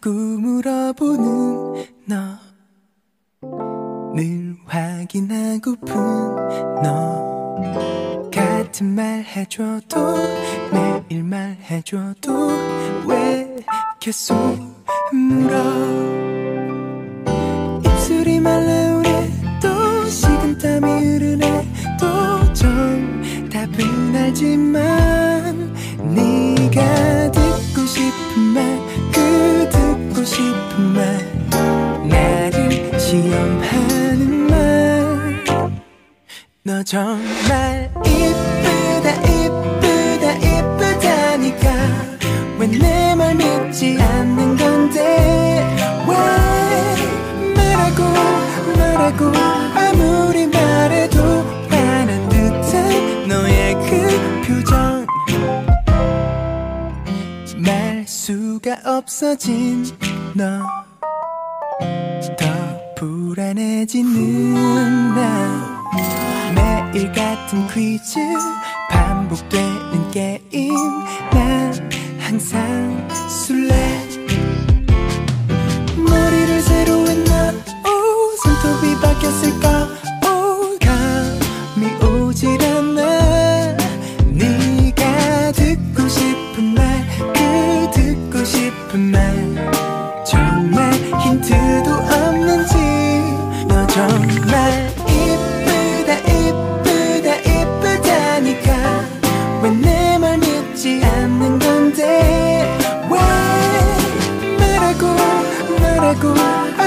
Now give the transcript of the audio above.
꿈물어보는 너 늘 확인하고픈 너. 같은 말 해줘도 매일 말 해줘도 왜 계속 물어? 입술이 말라 우래도 식은땀이 흐르네 또 정답은 알지만 싶은 말 나를 시험하는 말. 너 정말 이쁘다 이쁘다 이쁘다니까. 왜 내 말 믿지 않는 건데? 왜 말하고 말하고 아무리 말해도 화난 듯한 너의 그 표정. 말 수가 없어진 너 더 불안해지는 나 매일 같은 퀴즈 반복되는 게임. 난 항상 술래 않는 건데 왜 말하고 말하고